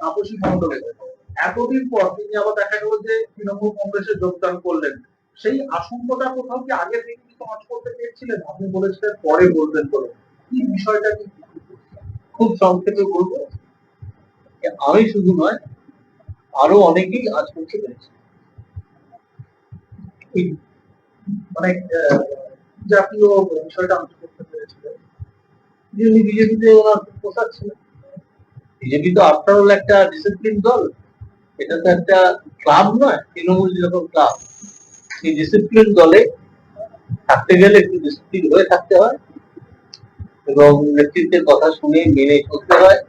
তাপসী মণ্ডলের এতদিন পর তিনি আবার দেখা গেল যে তৃণমূল কংগ্রেসে যোগদান করলেন। সেই আশঙ্কাটা কোথাও কি আগে থেকে কি কাজ করতে পেরেছিলেন? আপনি বলেছিলেন, পরে বলবেন বলে। কি বিষয়টা কি? খুব সংক্ষেপে বলব। আমি শুধু নয়, আরও অনেকেই আজ করতে পেরেছে মানে জাতীয় বিষয়টা আলোচনা করতে পেরেছিলেন। যিনি বিজেপিতে ওনার ছিল বিজেপি তো আফটার অল একটা ডিসিপ্লিন দল, এটা তো একটা ক্লাব নয়, তৃণমূল যেরকম ক্লাব সেই ডিসিপ্লিন দলে থাকতে গেলে একটু ডিসিপ্লিন হয়ে থাকতে হয় এবং নেতৃত্বের কথা শুনে মেনে চলতে হয়।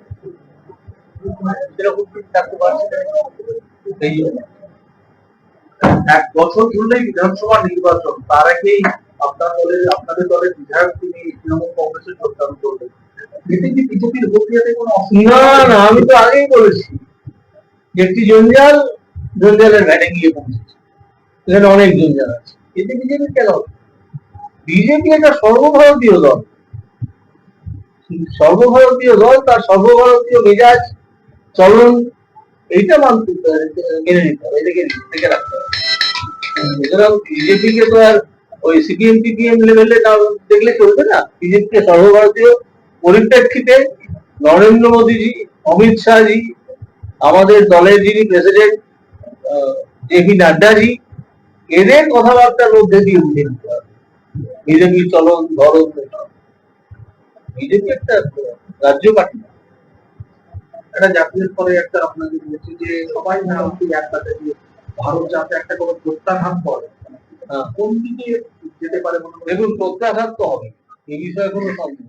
এক বছর ধরলেই বিধানসভা নির্বাচন, তার আগেই আপনার দলের, আপনাদের দলের বিধায়ক তিনি তৃণমূল কংগ্রেসে যোগদান করলেন। এতে কি বিজেপির ভোটিয়াতে কোনো অসুবিধা না না আমি তো আগেই বলেছি। একটি জঞ্জাল জঞ্জালের ঘাটে গিয়ে পৌঁছেছে। এখানে অনেক জঞ্জাল আছে। এতে বিজেপি কেন বিজেপি একটা সর্বভারতীয় দল। সর্বভারতীয় দল তার সর্বভারতীয় মেজাজ চলন এইটা মানতে মেনে নিতে হবে এটাকে থেকে রাখতে হবে। সুতরাং বিজেপিকে তো আর ওই সিপিএম টিপিএম লেভেলে দেখলে চলবে না। বিজেপিকে সর্বভারতীয় পরিপ্রেক্ষিতে নরেন্দ্র মোদীজি, অমিত শাহজি, আমাদের দলের যিনি প্রেসিডেন্ট জেপি নাড্ডাজি, এদের কথাবার্তার মধ্যে দিয়ে নিতে হবে বিজেপির চলন, ধরন বিজেপি একটা রাজ্য পার্টি একটা জাতীয় স্তরে একটা আপনাকে বলেছি যে সবাই মোটামুটি একসাথে দিয়ে ভারত যাতে একটা কোনো প্রত্যাঘাত করে। কোন দিকে যেতে পারে দেখুন, প্রত্যাঘাত তো হবে এই বিষয়ে কোনো সন্দেহ।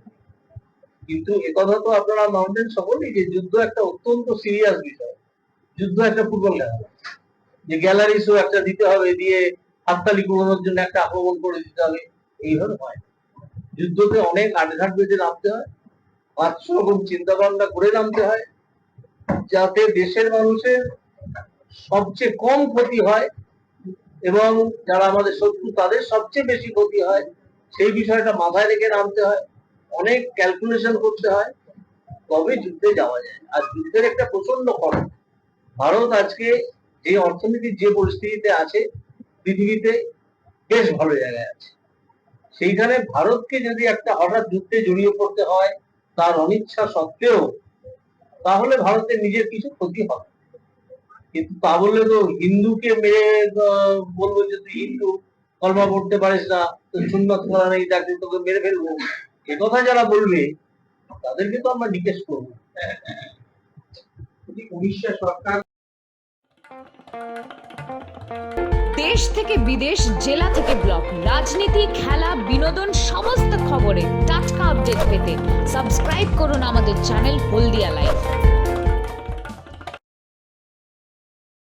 কিন্তু একথা তো আপনারা মানবেন সকলেই যে যুদ্ধ একটা অত্যন্ত সিরিয়াস বিষয় যুদ্ধ একটা ফুটবল খেলা। যে গ্যালারি শো একটা দিতে হবে, দিয়ে হাততালি কুড়ানোর জন্য একটা আক্রমণ করে দিতে হবে, এইভাবে হয়। যুদ্ধতে অনেক আটঘাট বেঁধে নামতে হয়, পাঁচশো রকম চিন্তা ভাবনা করে নামতে হয়, যাতে দেশের মানুষের সবচেয়ে কম ক্ষতি হয় এবং যারা আমাদের শত্রু, তাদের সবচেয়ে বেশি ক্ষতি হয়, সেই বিষয়টা মাথায় রেখে নামতে হয় অনেক ক্যালকুলেশন করতে হয় তবে যুদ্ধে যাওয়া যায়। আর যুদ্ধের একটা প্রচণ্ড খরচ ভারত আজকে যে অর্থনীতির যে পরিস্থিতিতে আছে, পৃথিবীতে বেশ ভালো জায়গায় আছে। সেইখানে ভারতকে যদি একটা হঠাৎ যুদ্ধে জড়িয়ে পড়তে হয়, তার অনিচ্ছা সত্ত্বেও, তাহলে ভারতের নিজের কিছু ক্ষতি হবে। কিন্তু তা বললে তো হিন্দুকে মেরে বলব যে তুই হিন্দু, কলমা পড়তে পারিস না তুই সুন্নত করা নেই তোকে মেরে ফেলব। এ কথা যারা বলবে তাদেরকে তো আমরা জিজ্ঞেস করব। উড়িষ্যা সরকার দেশ থেকে বিদেশ জেলা থেকে ব্লক রাজনীতি খেলা বিনোদন সমস্ত খবরে টাটকা আপডেট পেতে সাবস্ক্রাইব করুন আমাদের চ্যানেল হলদিয়া লাইভ